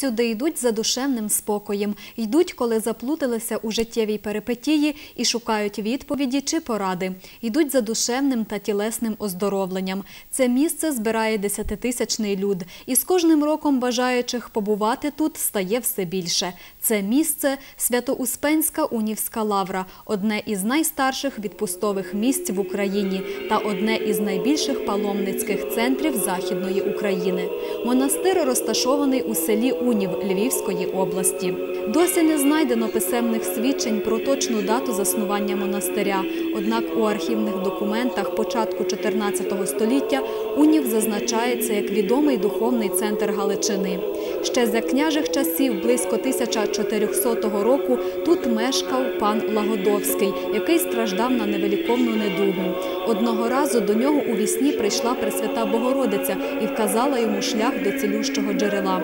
Сюди йдуть за душевним спокоєм, йдуть, коли заплуталися у життєвій перипетії і шукають відповіді чи поради. Йдуть за душевним та тілесним оздоровленням. Це місце збирає десятитисячний люд, і з кожним роком бажаючих побувати тут стає все більше. Це місце Свято-Успенська Унівська лавра, одне із найстарших відпустових місць в Україні та одне із найбільших паломницьких центрів Західної України. Монастир розташований у селі Унів Львівської області. Досі не знайдено писемних свідчень про точну дату заснування монастиря. Однак у архівних документах початку 14 століття Унів зазначається як відомий духовний центр Галичини. Ще за княжих часів, близько 1400 року, тут мешкав пан Лагодовський, який страждав на невеликовну недугу. Одного разу до нього у вісні прийшла Пресвята Богородиця і вказала йому шлях до цілющого джерела.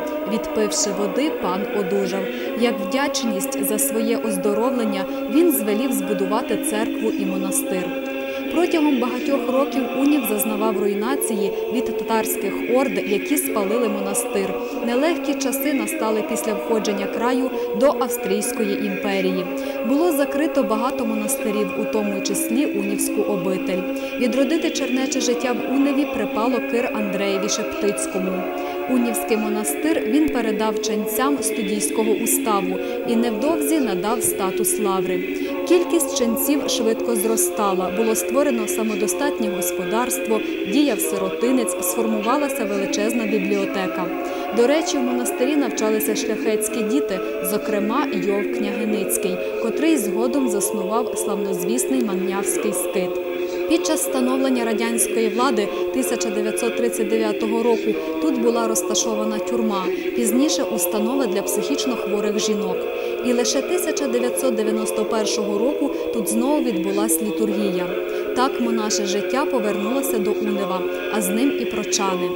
Відпивши води, пан одужав. Як вдячність за своє оздоровлення, він звелів збудувати церкву і монастир. Протягом багатьох років Унів зазнавав руйнації від татарських орд, які спалили монастир. Нелегкі часи настали після входження краю до Австрійської імперії. Було закрито багато монастирів, у тому числі Унівську обитель. Відродити чернече життя в Уневі припало кир Андреєві Шептицькому. Унівський монастир він передав ченцям студійського уставу і невдовзі надав статус лаври. Кількість ченців швидко зростала. Було створено самодостатнє господарство, діяв сиротинець, сформувалася величезна бібліотека. До речі, в монастирі навчалися шляхетські діти, зокрема Йов Княгиницький, котрий згодом заснував славнозвісний Маннявський скит. Під час становлення радянської влади 1939 року тут була розташована тюрма, пізніше установа для психічно хворих жінок. І лише 1991 року тут знову відбулася літургія. Так монаше життя повернулося до Унева, а з ним і прочани.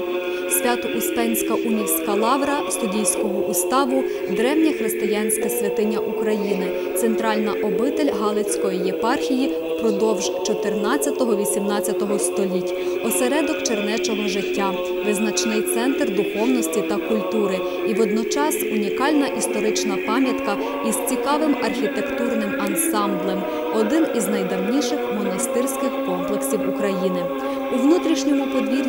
Свято-Успенська Унівська лавра студійського уставу древня християнська святиня України, центральна обитель Галицької єпархії впродовж 14-18 століть, осередок чернечого життя, визначний центр духовності та культури. І водночас унікальна історична пам'ятка із цікавим архітектурним ансамблем, один із найдавніших монастирських комплексів України. У внутрішньому подвір'ї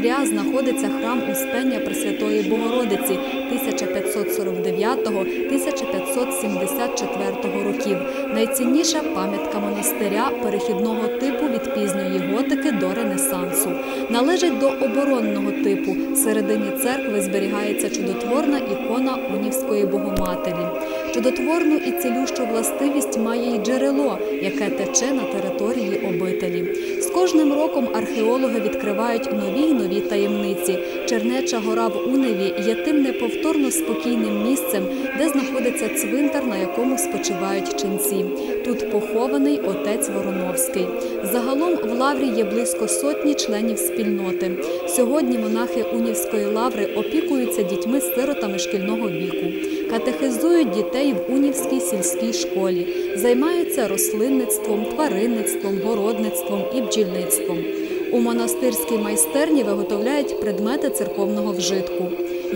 монастиря знаходиться храм Успення Пресвятої Богородиці 1549-1574 років. Найцінніша пам'ятка монастиря перехідного типу від пізньої готики до Ренесансу. Належить до оборонного типу. Всередині церкви зберігається чудотворна ікона Унівської Богоматері. Чудотворну і цілющу властивість має й джерело, яке тече на території обителі. З кожним роком археологи відкривають нові й нові таємниці. Чернеча гора в Уневі є тим неповторно спокійним місцем, де знаходиться цвинтар, на якому спочивають ченці. Тут похований отець Вороновський. Загалом в лаврі є близько сотні членів спільноти. Сьогодні монахи Унівської лаври опікуються дітьми-сиротами шкільного віку, катехизують дітей в Унівській сільській школі, займаються рослинництвом, тваринництвом, городництвом і бджільництвом. У монастирській майстерні виготовляють предмети церковного вжитку.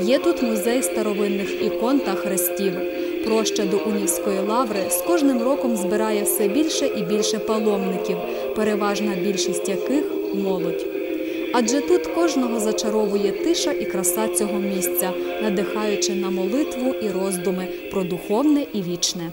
Є тут музей старовинних ікон та хрестів. Проща до Унівської лаври з кожним роком збирає все більше і більше паломників, переважна більшість яких молодь. Адже тут кожного зачаровує тиша і краса цього місця, надихаючи на молитву і роздуми про духовне і вічне.